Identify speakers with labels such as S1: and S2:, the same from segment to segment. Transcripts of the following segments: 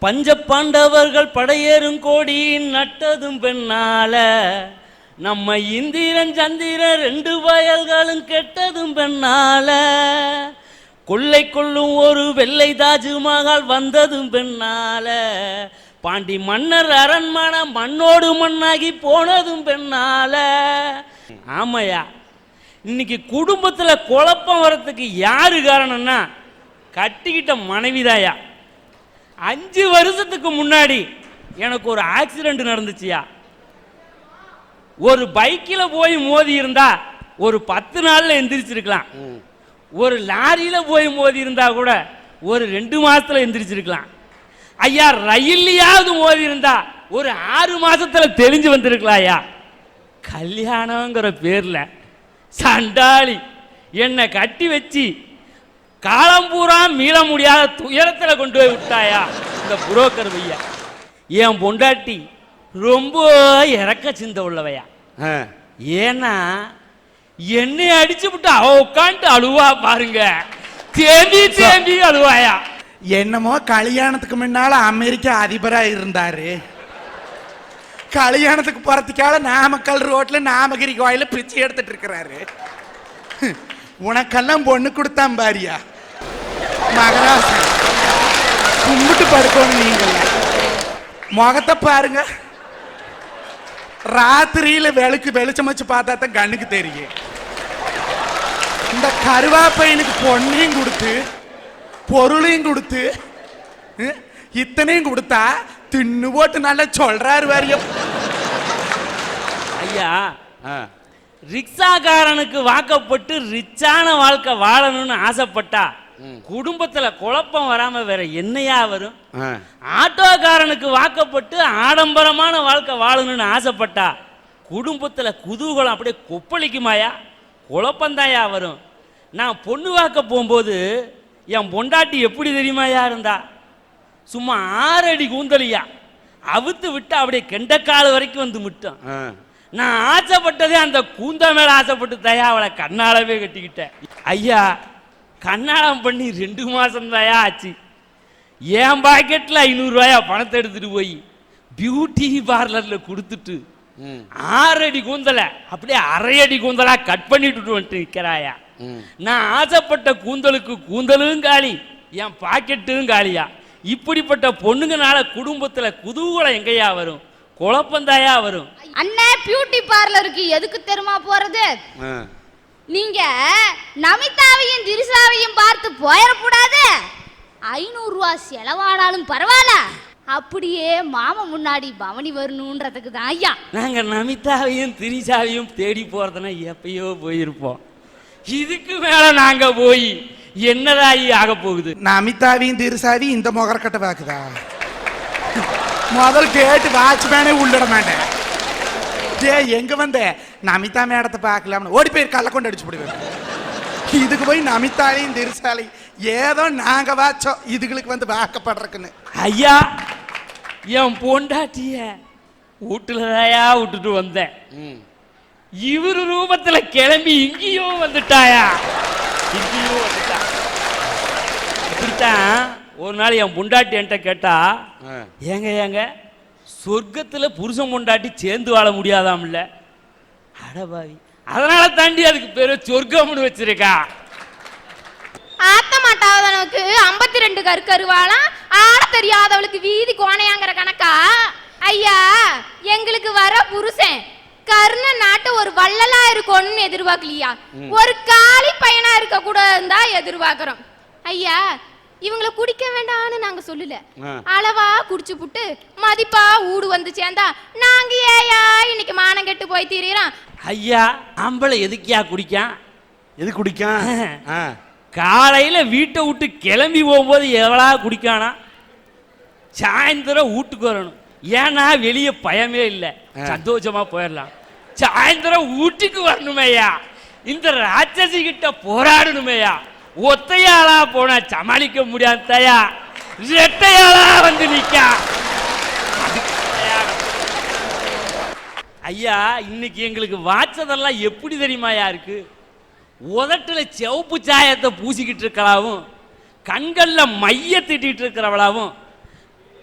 S1: பஞ்ச பாண்டவர்கள் படையேறும் கோடி நட்டதும் பெண்ணால. நம்ம இந்திரன் சந்திரன் ரெண்டு வயல்களும் கெட்டதும் பெண்ணால. கொள்ளை கொள்ளும் ஒரு வெள்ளை தாஜ்மஹால் வந்ததும் பெண்ணால. பாண்டி மன்னர் அரண்மனை மண்ணோடு மண்ணாகி போனதும் பெண்ணால. ஆமையா இன்னைக்கு குடும்பத்துல குழப்பம் வரத்துக்கு யாரு காரணம்னா கட்டிக்கிட்ட மனைவிதாயா? அஞ்சு வருஷத்துக்கு முன்னாடி எனக்கு ஒரு ஆக்சிடென்ட் நடந்துச்சியா? ஒரு பைக்கில் போய் மோதி இருந்தா ஒரு பத்து நாள்ல எந்திரிச்சிருக்கலாம். ஒரு லாரியில போய் மோதி இருந்தா கூட ஒரு ரெண்டு மாசத்துல எந்திரிச்சிருக்கலாம். ஐயா ரயில்லையாவது மோதி இருந்தா ஒரு ஆறு மாசத்துல தெளிஞ்சு வந்திருக்கலாம் ஐயா கல்யாணங்கிற பேர்ல சண்டாளி என்னை கட்டி வச்சு காலம்பூரா மீள முடியாத துயரத்துல கொண்டு போய் விட்டாயா? இந்த புரோக்கர் பையா என் பொண்டாட்டி ரொம்ப இறக்க சிந்த உள்ளவையா. ஏன்னா என்னை அடிச்சு விட்டு அவ உட்காந்து அழுவா பாருங்க. தேம்பி தேம்பி அழுவாயா.
S2: என்னமோ கல்யாணத்துக்கு முன்னால அமெரிக்கா அதிபரா இருந்தாரு. கல்யாணத்துக்கு போறதுக்காக நாமக்கல் ரோட்ல நாமகிரி கோயில பிச்சை எடுத்துட்டு இருக்கிறாரு. உனக்கெல்லாம் பொண்ணு கொடுத்தான் பாரியா? மகராசன் கும்பிட்டு படுக்கணும் நீங்க முகத்தை பாருங்க. ராத்திரியில வெளுக்கு வெளிச்சம் வச்சு பார்த்தா தான் கண்ணுக்கு தெரியும். இந்த கருவாப்பையனுக்கு பொண்ணையும் கொடுத்து பொருளையும் கொடுத்து இத்தனையும் கொடுத்தா தின்னு போட்டு நல்லா சொல்றாரு வாரியம்
S1: ஐயா. ரிக்ஷாக்காரனுக்கு வாக்கப்பட்டு ரிச்சான வாழ்க்கை வாழணும்னு ஆசைப்பட்டா குடும்பத்துல குழப்பம் வராம வேற என்னையா வரும். ஆட்டோக்காரனுக்கு வாக்கப்பட்டு ஆடம்பரமான வாழ்க்கை வாழணும்னு ஆசைப்பட்டா குடும்பத்துல குதூகலம் அப்படியே கொப்பளிக்குமாயா? குழப்பந்தாயா வரும். நான் பொண்ணு வாக்க போகும்போது என் பொண்டாட்டி எப்படி தெரியுமாயா இருந்தா? சும்மா ஆறு அடி கூந்தலியா. அவுத்து விட்டு அப்படியே கெண்டக்கால் வரைக்கும் வந்து
S3: ஆ.
S1: நான் ஆசைப்பட்டதே அந்த கூந்த மேல ஆசைப்பட்டு தயா அவளை கண்ணாலவே கட்டிக்கிட்டேன். ஐயா கண்ணாலம் பண்ணி ரெண்டு மாசம் தயா ஆச்சு என் பாக்கெட்டில் ஐநூறுரூவாயா பணத்தை எடுத்துட்டு போய் பியூட்டி பார்லரில் கொடுத்துட்டு
S3: ம்.
S1: ஆறு அடி கூந்தலை அப்படியே அரை அடி கூந்தலா கட் பண்ணிட்டு வந்துட்டு நிற்கிறாயா. நான் ஆசைப்பட்ட கூந்தலுக்கு கூந்தலும் காலி என் பாக்கெட்டும் காலியா இப்படிப்பட்ட பொண்ணுங்கனால குடும்பத்துல குதூகலம் எங்கேயா வரும் குழப்பந்தாயா வரும்
S4: அண்ணே பியூட்டி பார்லருக்கு எதுக்கு தெரியுமா போறது. நீங்க நமிதாவையும் திரிசாவையும் பார்த்து போயிடக்கூடாது. ஐநூறு ரூபா செலவானாலும் பரவாயில்ல. அப்படியே மாமா முன்னாடி பவனி வரணுன்றதுக்கு தான் ஐயா.
S1: நாங்க நமிதாவையும் திரிசாவையும் தேடி போறதுன்னா எப்பயோ போயிருப்போம். இதுக்கு மேல நாங்க போய் என்னதாயி ஆக போகுது?
S2: நமிதாவையும் திருசாவி இந்த முகரக்கட்டை பாக்குதா முதல் கேட்டு வாட்ச்மேனே உள்ளிட மாட்டேன். டே எங்க வந்த? நமிதா மேடத்தை பார்க்கலாம்னு. ஓடி போய் கள்ள கொண்டு அடிச்சு போடுவேன். இதுக்கு போய் நமிதாலையும் திருசாலையும் ஏதோ நாங்க வாச்சோம் இதுகளுக்கு வந்து வாக்கப்படுறக்குன்னு
S1: ஐயா என் பொண்டாட்டிய வீட்டுலதாயா விட்டுட்டு வந்தேன்
S3: ம்.
S1: இவரு ரூபத்துல கிளம்பி இங்கேயோ வந்துட்டாயா? இங்கேயோ வந்துட்டா. இப்படித்தான் ஒரு நாள் என் பொண்டாட்டி என்கிட்ட கேட்டா. ஏங்க ஏங்க சொர்க்கத்துல புருஷன் பொண்டாட்டி சேர்ந்து வாழ முடியாதாம்ல அடபாவி அதனால தாண்டி அதுக்கு பேரு சொர்க்கம்னு வச்சிருக்கா.
S4: ஆத்த மாட்டாதவனுக்கு ஐம்பத்தி ரெண்டு கருக்கருவாளாம் ஆட தெரியாதவளுக்கு வீதி கோணையாங்கிற கணக்கா? ஐயா எங்களுக்கு வர புருஷன் கர்ண நாட்டு ஒரு வள்ளலா இருக்கணும்னு எதிர்பார்க்கலையா? ஒரு காலி பையனா இருக்க கூட இருந்தா எதிர்பார்க்கிறோம். ஐயா இவங்கள குடிக்க வேண்டாம்னு நாங்க சொல்லல. அளவா குடிச்சு புட்டு மதிப்பா ஊடு வந்து சேர்ந்தா நாங்க ஏயா இன்னைக்கு மானம் கெட்டு போய் திரியறோம்
S1: ஐயா ஆம்பளை எதுக்கியா குடிக்கான்?
S3: எது குடிக்கான்.
S1: காலையில வீட்டை விட்டு கிளம்பி போகும்போது எவ்வளா குடிக்கானா? சாயந்தரம் வீட்டுக்கு வரணும். ஏன்னா வெளியே பயமே இல்லை. சந்தோஷமா போயிடலாம். சாயந்தரம் வீட்டுக்கு வரணுமேயா? இந்த ராட்சசி கிட்ட போராடணுமேயா? ஒத்தையாளா போனா சமாளிக்க முடியாதையா ரெட்டையாளா வந்து நிக்கா. ஐயா இன்னைக்கு எங்களுக்கு வாச்சதெல்லாம் எப்படி தெரியுமாயா இருக்கு? உதட்டில் சிவப்பு சாயத்தை பூசிக்கிட்டு இருக்கலாவும் கண்களில் மைய திட்டிகிட்டு இருக்கிறவளாவும்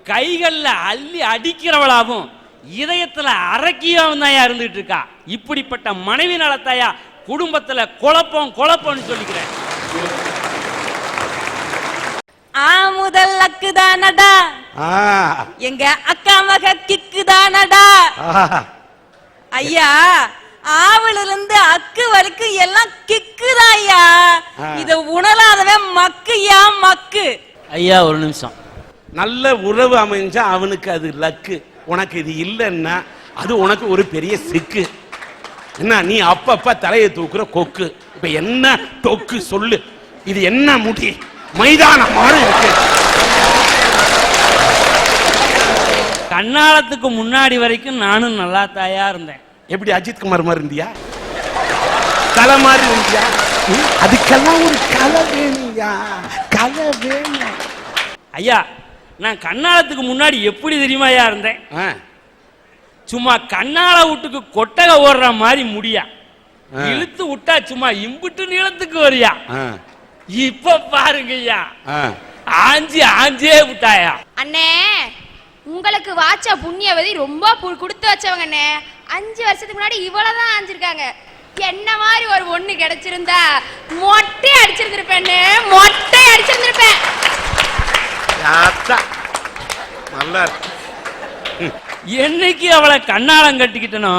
S1: கைகளில் அள்ளி அடிக்கிறவளாவும் இதயத்தில் அரக்கியாவும் இருந்துகிட்டு இருக்கா. இப்படிப்பட்ட மனைவி நலத்தாயா குடும்பத்தில் குழப்பம் குழப்பம்னு சொல்லிக்கிறேன்.
S5: ஆ முதல் அக்குதானடா
S3: ஆ.
S5: எங்க அக்கா மக கிக்குதானடா
S3: ஆஹா.
S5: ஐயா ஆவல இருந்து அக்கு வரைக்கும் எல்லாம் கிக்குதா ஐயா. இத உணராதவன் மக்குயா மக்கு.
S1: ஐயா ஒரு நிமிஷம்.
S3: நல்ல உறவு அமைஞ்சா அவனுக்கு அது லக்கு. உனக்கு இது இல்லைன்னா அது உனக்கு ஒரு பெரிய சிக்கு. என்ன நீ அப்பப்ப தலையை தூக்குற கொக்கு. இப்ப என்ன டொக்கு சொல்லு. இது என்ன முடி? மைதானம் மாதிரி இருக்கு.
S1: கண்ணாலத்துக்கு முன்னாடி வரைக்கும் நானும் நல்லா தாயா இருந்தேன்.
S3: எப்படி அஜித் குமார் மாதிரி இருந்தியா? கலை மாதிரி இருந்தியா? அதுக்கெல்லாம் ஒரு கலை வேணும்யா. கலை வேணும்.
S1: ஐயா நான் கண்ணாலத்துக்கு முன்னாடி எப்படி தெரியுமாயா இருந்தேன்? சும்மா கண்ணால வீட்டுக்கு கொட்டகை ஓடுற மாதிரி முடியா. இழுத்து விட்டா சும்மா இம்புட்டு நீளத்துக்கு வரியா? இப்ப பாருங்க ஐயா.
S3: ஆ.
S1: ஆஞ்சி ஆஞ்சே விட்டாயா.
S4: அண்ணே உங்களுக்கு வாச்ச புண்ணியவதி ரொம்ப கொடுத்து வச்சவங்க அண்ணே. அஞ்சு வருஷத்துக்கு முன்னாடி இவ்வளவுதான் ஆஞ்சிருக்காங்க. என்ன மாதிரி ஒரு ஒண்ணு கிடைச்சிருந்தா மொட்டை அடிச்சிருந்திருப்பேன்னு மொட்டை அடிச்சிருந்திருப்பேன்.
S3: நல்லா
S1: என்னைக்கு அவளை கண்ணாலம் கட்டிக்கிட்டனோ.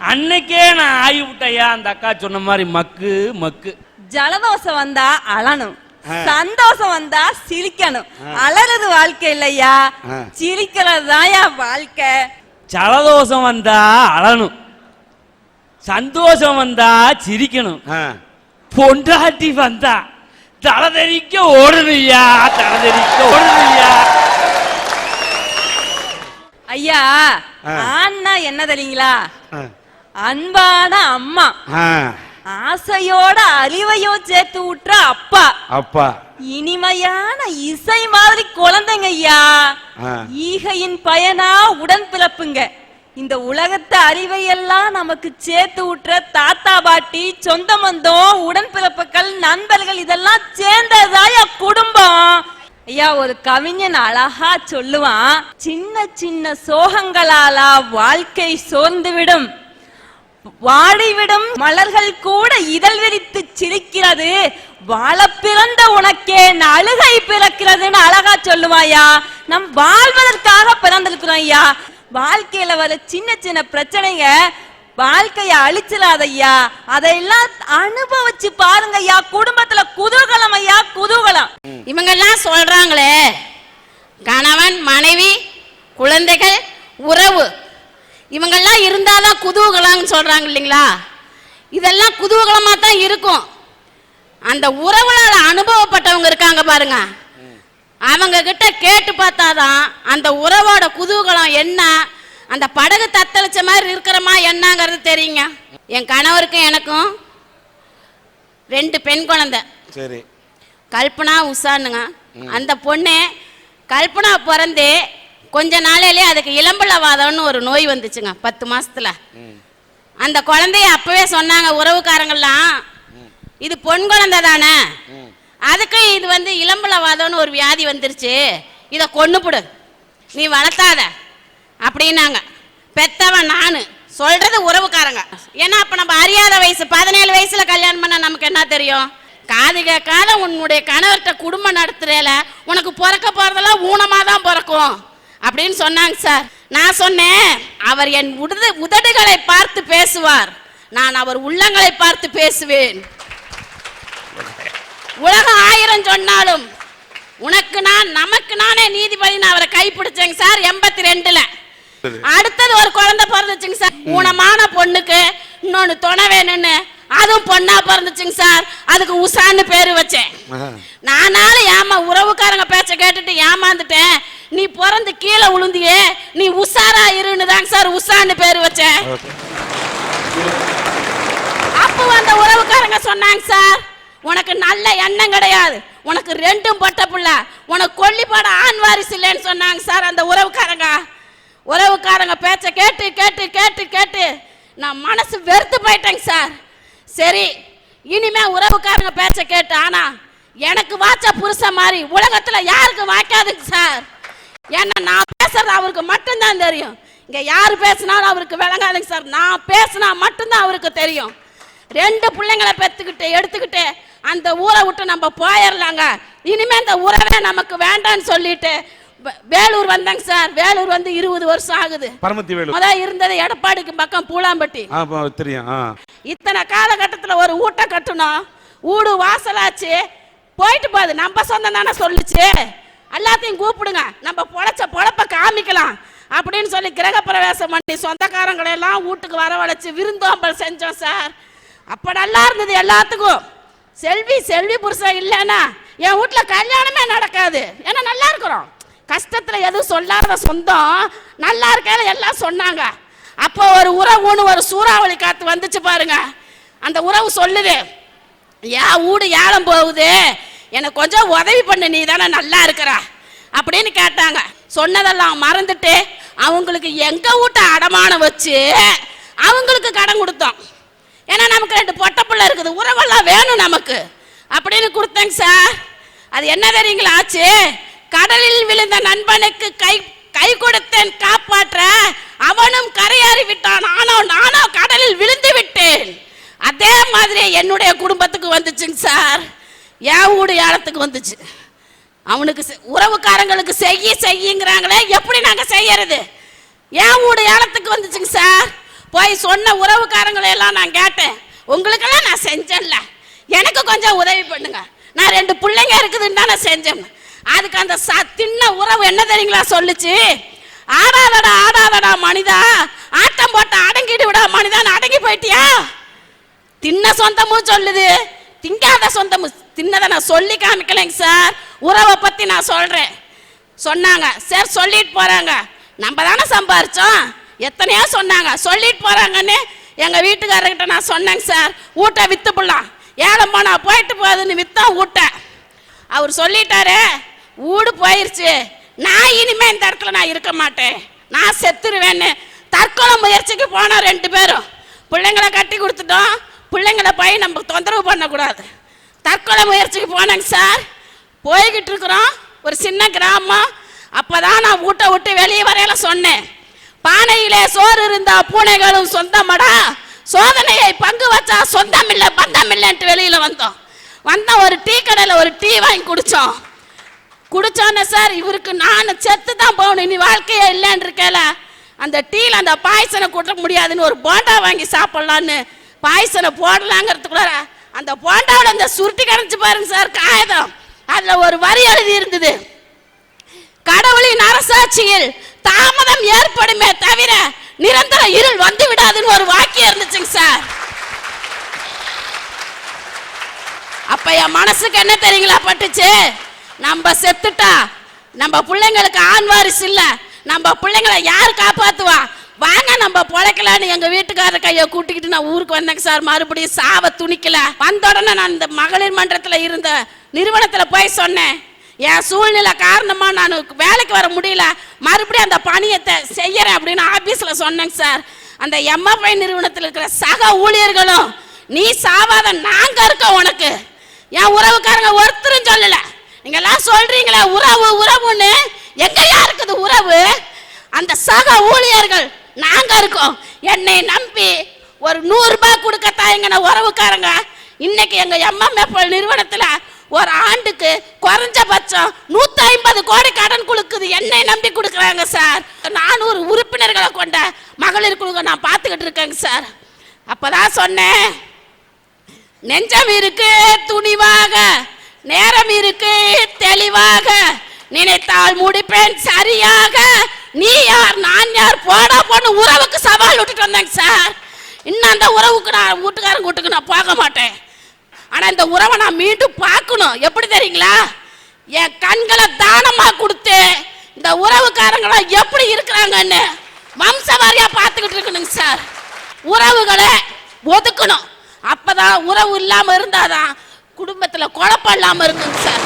S1: அன்னைக்கே நான் ஆகி விட்டையா அந்த அக்கா சொன்ன மாதிரி மக்கு மக்கு.
S5: ஜலதோஷம் வந்தா அழணும். சந்தோஷம் வந்தா சிரிக்கணும் அலறது வாழ்க்கை இல்லையா
S3: ஆ.
S5: சிரிக்கிறது தான்யா வாழ்க்கை
S1: ஜலதோஷம் வந்தா அழணும் சந்தோஷம் வந்தா சிரிக்கணும். பொண்டாட்டி வந்தா தலதெறிக்க ஓடணுயா தலதெறிக்க ஓடணுயா
S5: ஐயா. ஆன்னா என்ன தெரியுங்களா. அன்பான அம்மா. ஆசையோட அறிவையோ சேர்த்து விட்டுற அப்பா.
S3: அப்பா.
S5: இனிமையான இசை மாதிரி குழந்தைங்க ஐயா. ஈகையின் பயனா உடன் பிறப்புங்க. இந்த உலகத்து அறிவையெல்லாம் நமக்கு சேர்த்து விட்டுற தாத்தா பாட்டி சொந்த பந்தம் உடன் பிறப்புகள் நண்பர்கள் இதெல்லாம் சேர்ந்ததாயா குடும்பம் ஐயா ஒரு கவிஞன் அழகா சொல்லுவான் சின்ன சின்ன சோகங்களாலா வாழ்க்கை சோர்ந்து விடும் வாடிவிடும் மலர்கள் கூட இதழ் விரித்து சிரிக்கிறது. வாழ பிறந்த உனக்கே அழுகை பிறக்கிறதுன்னு அழகா சொல்லுவாயா? நம் வாழ்வதற்காக பிறந்திருக்கிறோம் ஐயா. வாழ்க்கையில வர சின்ன சின்ன பிரச்சனைங்க வாழ்க்கைய அழிச்சிடாத ஐயா அதையெல்லாம் அனுபவிச்சு பாருங்க ஐயா. குடும்பத்துல குதூகலம் ஐயா குதூகலம்.
S6: இவங்கெல்லாம் சொல்றாங்களே கணவன் மனைவி குழந்தைகள் உறவு. இவங்கெல்லாம் இருந்தாதான் குதூகலம்னு சொல்றாங்க இல்லைங்களா? இதெல்லாம் குதூகலமா தான் இருக்கும். அந்த உறவுலால அனுபவப்பட்டவங்க இருக்காங்க பாருங்க. அவங்க கிட்ட கேட்டு பார்த்தாதான் அந்த உறவோட குதூகலம் என்ன அந்த படகு தத்தளிச்ச மாதிரி இருக்கிறமா என்னங்கிறது தெரியுங்க. என் கணவருக்கும் எனக்கும் ரெண்டு பெண் குழந்தை.
S3: சரி.
S6: கல்பனா உஷானுங்க. அந்த பொண்ணு கல்பனா பிறந்து கொஞ்ச நாளையிலே அதுக்கு இளம்பலவாதம்னு ஒரு நோய் வந்துச்சுங்க பத்து மாசத்துல. அந்த குழந்தைய அப்பவே சொன்னாங்க உறவுக்காரங்கெல்லாம் இது பொன் குழந்தை தானே? அதுக்கு இது வந்து இளம்பலவாதம்னு ஒரு வியாதி வந்துருச்சு இதை கொன்னுப்புடு நீ வளர்த்தாத அப்படின்னாங்க. பெத்தவன் நானு. சொல்றது உறவுக்காரங்க. ஏன்னா அப்ப நம்ம அறியாத வயசு பதினேழு வயசுல கல்யாணம் பண்ண நமக்கு என்ன தெரியும்? காது கேட்காத உன்னுடைய கணவர்கிட்ட குடும்பம் நடத்துறேல உனக்கு பிறக்க போறதெல்லாம் ஊனமா தான் பிறக்கும். அப்படின்னு சொன்னாங்க சார். நான் சொன்னேன் அவர் என் உதடு உதடுகளை பார்த்து பேசுவார். நான் அவர் உள்ளங்களை பார்த்து பேசுவேன். உலகம் ஆயிரம் சொன்னாலும் உனக்கு நான் நமக்கு நானே நீதிபதி நான் அவரை கைப்பிடிச்சேங்க சார் எண்பத்தி ரெண்டுல அடுத்தது ஒரு குழந்தை பிறந்துச்சுங்க சார். ஊனமான பொண்ணுக்கு இன்னொன்னு துணை வேணும்னு அதுவும் பொண்ணா பிறந்துச்சுங்க சார். அதுக்கு உஷான்னு பேரு வச்சேன். நானாலும் ஏமா உறவுக்காரங்க பேச்ச கேட்டுட்டு ஏமாந்துட்டேன். நீ பிறந்து கீழே விழுந்தியே நீ உஷாரா இருன்னு தாங்க சார் உஷான்னு பேரு வச்சேன். அப்போ அந்த உறவுக்காரங்க சொன்னாங்க சார் உனக்கு நல்ல எண்ணம் கிடையாது. உனக்கு ரெண்டும் பட்ட புள்ள. உனக்கு கொல்லிப்பாட ஆண் வாரிசு இல்லைன்னு சொன்னாங்க சார் அந்த உறவுக்காரங்க. உறவுக்காரங்க பேச்ச கேட்டு கேட்டு கேட்டு கேட்டு நான் மனசு வெறுத்து போயிட்டேங்க சார். சரி இனிமே உறவுக்காரங்க பேச்ச கேட்டு ஆனா எனக்கு வாச்ச புருஷன் மாதிரி உலகத்துல யாருக்கு வாய்க்காதுங்க சார். ஏன்னா நான் பேசுறது அவருக்கு மட்டும்தான் தெரியும். இங்க யார் பேசினாலும் அவருக்கு விளங்காதுங்க சார். நான் பேசினா மட்டும்தான் அவருக்கு தெரியும். ரெண்டு பிள்ளைங்களை பெத்துக்கிட்டு எடுத்துக்கிட்டு அந்த ஊரை விட்டு நம்ம போயிடலாங்க இனிமே இந்த உறவே நமக்கு வேண்டாம்னு சொல்லிட்டு வேலூர் வந்தாங்க சார். வேலூர் வந்து இருபது வருஷம் ஆகுது.
S3: பரமத்தி வேலு
S6: முத இருந்தது எடப்பாடிக்கு பக்கம் பூலாம்பட்டி.
S3: தெரியும்
S6: இத்தனை காலகட்டத்துல ஒரு ஊட்ட கட்டணும். ஊடு வாசலாச்சு. போயிட்டு போகுது. நம்ம சொந்தம் தானே சொல்லுச்சு. எல்லாத்தையும் கூப்பிடுங்க. நம்ம பொழைச்ச பொழப்ப காமிக்கலாம். அப்படின்னு சொல்லி கிரகப்பிரவேசம் பண்ணி சொந்தக்காரங்களை எல்லாம் வீட்டுக்கு வரவழைச்சு விருந்தோம்பல் செஞ்சோம் சார். அப்போ நல்லா இருந்தது எல்லாத்துக்கும். செல்வி செல்வி புருஷன் இல்லைன்னா என் வீட்டில் கல்யாணமே நடக்காது. ஏன்னா நல்லா இருக்கிறோம். கஷ்டத்தில் எதுவும் சொல்லாத சொந்தம். நல்லா இருக்கையில எல்லாம் சொன்னாங்க. அப்போ ஒரு உறவுன்னு ஒரு சூறாவளி காற்று வந்துச்சு பாருங்க. அந்த உறவு சொல்லுது ஏன் வீடு ஏலம் போகுது? எனக்கு கொஞ்சம் உதவி பண்ணு நீ தானே நல்லா இருக்கிற. அப்படின்னு கேட்டாங்க. சொன்னதெல்லாம் மறந்துட்டு அவங்களுக்கு எங்க வீட்டை அடமானம் வச்சு அவங்களுக்கு கடன் கொடுத்தோம். ஏன்னா நமக்கு ரெண்டு பொட்டை பிள்ளை இருக்குது. உறவெல்லாம் வேணும் நமக்கு. அப்படின்னு கொடுத்தேங்க சார். அது என்ன தெரியுங்களா ஆச்சு? கடலில் விழுந்த நண்பனுக்கு கை கை கொடுத்தேன் காப்பாற்ற. அவனும் கரையாறி விட்டான். ஆனோ நானோ கடலில் விழுந்து விட்டேன். அதே மாதிரி என்னுடைய குடும்பத்துக்கு வந்துச்சுங்க சார். என் வீடு ஏலத்துக்கு வந்துச்சு. அவனுக்கு செ- உறவுக்காரங்களுக்கு செய்ய செய்யுங்கிறாங்களே எப்படி நாங்கள் செய்யறது? என் வீடு ஏலத்துக்கு வந்துச்சுங்க சார். போய் சொன்ன உறவுக்காரங்களையெல்லாம் நான் கேட்டேன். உங்களுக்கெல்லாம் நான் செஞ்சேன்ல. எனக்கு கொஞ்சம் உதவி பண்ணுங்க. நான் ரெண்டு பிள்ளைங்க இருக்குதுன்னு தான் நான் செஞ்சேன். அதுக்கு அந்த ச தின்ன உறவு என்ன தெரியுங்களா சொல்லுச்சு? ஆடாதடா ஆடாதடா மனிதா. ஆட்டம் போட்ட அடங்கிட்டு விடா மனிதான் அடங்கி போயிட்டியா? தின்ன சொந்தமும் சொல்லுது. திங்காத சொந்தமும் தின்னதை நான் சொல்லி காமிக்கலைங்க சார். உறவை பற்றி நான் சொல்கிறேன் சொன்னாங்க. சார் சொல்லிட்டு போகிறாங்க நம்ம தானே சம்பாரித்தோம் எத்தனையோ சொன்னாங்க. சொல்லிட்டு போகிறாங்கன்னு எங்கள் வீட்டுக்காரர்கிட்ட நான் சொன்னேங்க சார். ஊட்ட விற்று போடலாம் ஏலம் போனா போயிட்டு போகுதுன்னு விற்றா ஊட்ட. அவர் சொல்லிட்டாரு ஊடு போயிருச்சு. நான் இனிமேல் இந்த இடத்துல நான் இருக்க மாட்டேன். நான் செத்துருவேன்னு. தற்கொலை முயற்சிக்கு போனோம் ரெண்டு பேரும். பிள்ளைங்களை கட்டி கொடுத்துட்டோம். பிள்ளைங்களை போய் நம்ம தொந்தரவு பண்ணக்கூடாது. தற்கொலை முயற்சிக்கு போனேங்க சார். போய்கிட்டு இருக்கிறோம் ஒரு சின்ன கிராமம். அப்பதான் நான் வீட்டை விட்டு வெளியே வரையில சொன்னேன். பானையிலே சோறு இருந்தா பூனைகளும் சொந்தமடா. சோதனையை பங்கு வச்சா சொந்தம் இல்லை பந்தம் இல்லைன்ட்டு வெளியில வந்தோம். வந்த ஒரு டீ கடையில் ஒரு டீ வாங்கி குடித்தோம் குடிச்சோன்னே சார் இவருக்கு நான் செத்து தான் போகணும் இனி வாழ்க்கையே இல்லைன்னு இருக்கல. அந்த டீயில் அந்த பாய்சனை கூட்ட முடியாதுன்னு ஒரு போண்டா வாங்கி சாப்பிட்லான்னு பாய்சனை போடலாங்கிறதுக்குள்ள அந்த போண்டாவில் அந்த சுருட்டி கரைச்சு பாருங்க சார் காகிதம் அதுல ஒரு வரி எழுதி இருந்தது. கடவுளின் அரசாட்சியில் தாமதம் ஏற்படுமே தவிர நிரந்தர இருள் வந்து விடாதுன்னு ஒரு வாக்கியம் இருந்துச்சுங்க சார். அப்ப என் மனசுக்கு என்ன தெரியுங்களா பட்டுச்சு? நம்ம செத்துட்டா நம்ம பிள்ளைங்களுக்கு ஆண் வாரிசு இல்ல நம்ம பிள்ளைங்களை யார் காப்பாத்துவா? வாங்க நம்ம பொழைக்கலான்னு எங்க வீட்டுக்கார கையை கூட்டிக்கிட்டு நான் ஊருக்கு வந்தேங்க சார். மறுபடியும் சாவ துணிக்கல. வந்த உடனே நான் இந்த மகளிர் மன்றத்துல இருந்த நிறுவனத்துல போய் சொன்னேன். என் சூழ்நிலை காரணமா நான் வேலைக்கு வர முடியல. மறுபடியும் அந்த பணியத்தை செய்யறேன் அப்படின்னு ஆபீஸ்ல சொன்னேங்க சார். அந்த எம்எஃப்ஐ நிறுவனத்தில் இருக்கிற சக ஊழியர்களும் நீ சாவாத நாங்க இருக்க உனக்கு. என் உறவுக்காரங்க ஒருத்தரும் சொல்லல. நீங்க எல்லாம் சொல்றீங்களே உறவு உறவுன்னு. எங்கயா இருக்குது உறவு? அந்த சக ஊழியர்கள் நாங்க இருக்கும். என்னை நம்பி ஒரு நூறு ரூபாய் கொடுக்க தாயங்கின உறவுக்காரங்க? இன்னைக்கு எங்க எம்எம்எஃப்எல் நிறுவனத்துல ஒரு ஆண்டுக்கு குறைஞ்சபட்சம் நூத்தி ஐம்பது கோடி கடன் கொடுக்குது. என்னை நம்பி கொடுக்குறாங்க சார் நானூறு உறுப்பினர்களை கொண்ட மகளிர் குழுவை நான் பார்த்துக்கிட்டு இருக்கேங்க சார் அப்பதான் சொன்னேன் நெஞ்சம் இருக்கு துணிவாக நேரம் இருக்கு தெளிவாக. நினைத்தால் முடிப்பேன் சரியாக. நீ யார் நான் யார்? போடா பொண்ணு உறவுக்கு சவால் விட்டுட்டு வந்தேங்க சார். இன்னும் அந்த உறவுக்கு நான் வீட்டுக்காரன் வீட்டுக்கு நான் போக மாட்டேன். ஆனால் இந்த உறவை நான் மீண்டும் பார்க்கணும். எப்படி தெரியுங்களா? என் கண்களை தானமாக கொடுத்து இந்த உறவுக்காரங்களாம் எப்படி இருக்கிறாங்கன்னு வம்சவாரியாக பார்த்துக்கிட்டு இருக்கணுங்க சார். உறவுகளை ஒதுக்கணும். அப்பதான் உறவு இல்லாமல் இருந்தால் தான் குடும்பத்தில் குழப்பம் இல்லாமல் இருக்குங்க சார்.